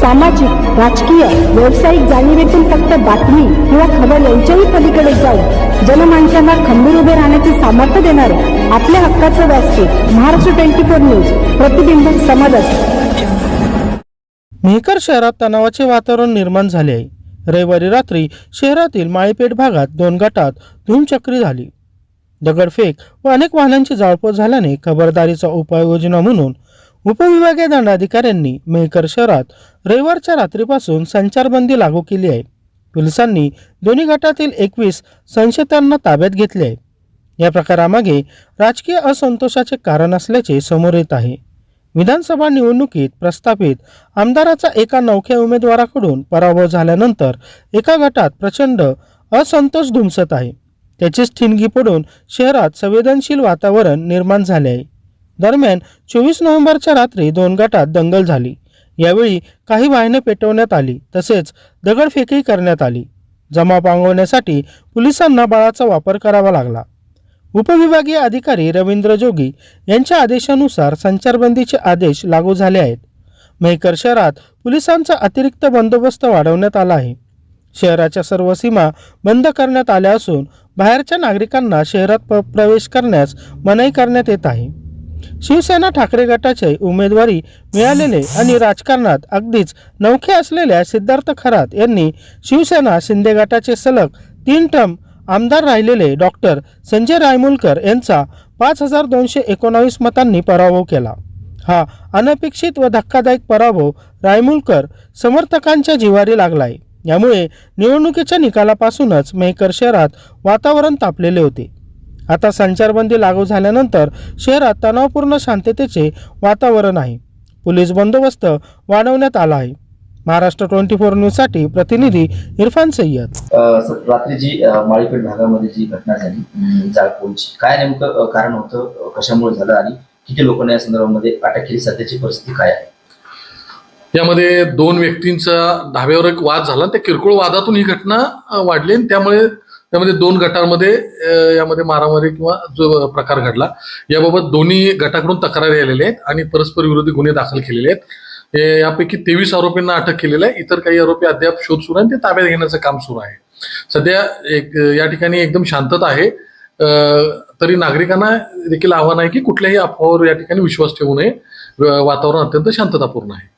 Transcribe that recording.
सामाजिक राजकीय व्यावसायिक जाणीवेतून फक्त बातमी किंवा खबर यांच्याही पलीकडे जाऊन जनमानसांना खंबीर उभे राहण्याचे सामर्थ्य देणारे आपल्या हक्काचं व्यासपीठ महाराष्ट्र ट्वेंटी फोर न्यूज प्रतिबिंब समाजाचे. मेहकर शहरात तणावाचे वातावरण निर्माण झाले आहे. रविवारी रात्री शहरातील माळीपेठ भागात दोन गटात धूमचक्री झाली. दगडफेक व अनेक वाहनांची जाळपोळ झाल्याने खबरदारीचा उपाययोजना म्हणून उपविभागीय दंडाधिकाऱ्यांनी मेहकर शहरात रविवारच्या रात्रीपासून संचारबंदी लागू केली आहे. पोलिसांनी दोन्ही गटातील एकवीस संशयितांना ताब्यात घेतले आहे. या प्रकारामागे राजकीय असंतोषाचे कारण असल्याचे समोर येत आहे. विधानसभा निवडणुकीत प्रस्थापित आमदाराचा एका नौख्या उमेदवाराकडून पराभव झाल्यानंतर एका गटात प्रचंड असंतोष धुमसत आहे. त्याचीच ठिणगी पडून शहरात संवेदनशील वातावरण निर्माण झाले आहे. दरम्यान चोवीस नोव्हेंबरच्या रात्री दोन गटात दंगल झाली. यावेळी काही वाहने पेटवण्यात आली तसेच दगडफेकही करण्यात आली. जमा पांगवण्यासाठी पोलिसांना बळाचा वापर करावा लागला. उपविभागीय अधिकारी रवींद्र जोगी यांच्या आदेशानुसार संचारबंदीचे आदेश लागू झाले आहेत. मेहकर शहरात पोलिसांचा अतिरिक्त बंदोबस्त वाढवण्यात आला आहे. शहराच्या सर्व सीमा बंद करण्यात आल्या असून बाहेरच्या नागरिकांना शहरात प- प्रवेश करण्यास मनाई करण्यात येत आहे. शिवसेना ठाकरे गटाचे उमेदवारी मिळालेले आणि राजकारणात अगदीच नवखे असलेल्या सिद्धार्थ खरात यांनी शिवसेना शिंदे गटाचे सलग तीन टर्म आमदार राहिलेले डॉक्टर संजय रायमुलकर यांचा पाच हजार दोनशे एकोणावीस मतांनी पराभव केला. हा अनपेक्षित व धक्कादायक पराभव रायमुलकर समर्थकांच्या जिवारी लागलाय. यामुळे निवडणुकीच्या निकालापासूनच मेहकर शहरात वातावरण तापलेले होते. आता संचारबंदी लागू झाल्यानंतर शहरात तणावपूर्ण शांततेचे वातावरण आहे. पोलीस बंदोबस्त वाढवण्यात आला आहे. महाराष्ट्र ट्वेंटी फोर न्यूजसाठी प्रतिनिधी इरफान सय्यद. रात्री जी माळीपेठ भागामध्ये जी घटना झाली जाळपोळची काय नेमकं कारण होतं कशामुळे झालं आणि किती लोकांना या संदर्भामध्ये अटक केली सध्याची परिस्थिती काय आहे? यामध्ये दोन व्यक्तींचा धाब्यावर एक वाद झाला. त्या किरकोळ वादातून ही घटना वाढली आणि त्यामुळे त्यामध्ये दोन गटांमध्ये यामध्ये मारामारी किंवा जो प्रकार घडला याबाबत दोन्ही गटाकडून तक्रारी आलेल्या आहेत आणि परस्पर विरोधी गुन्हे दाखल केलेले आहेत. यापैकी तेवीस आरोपींना अटक केलेली आहे. इतर काही आरोपी अद्याप शोध सुरू आहे आणि ते ताब्यात घेण्याचं काम सुरू आहे. सध्या एक या ठिकाणी एकदम शांतता आहे. तरी नागरिकांना देखील आव्हान आहे की कुठल्याही अफवावर या ठिकाणी विश्वास ठेवू नये. वातावरण अत्यंत शांततापूर्ण आहे.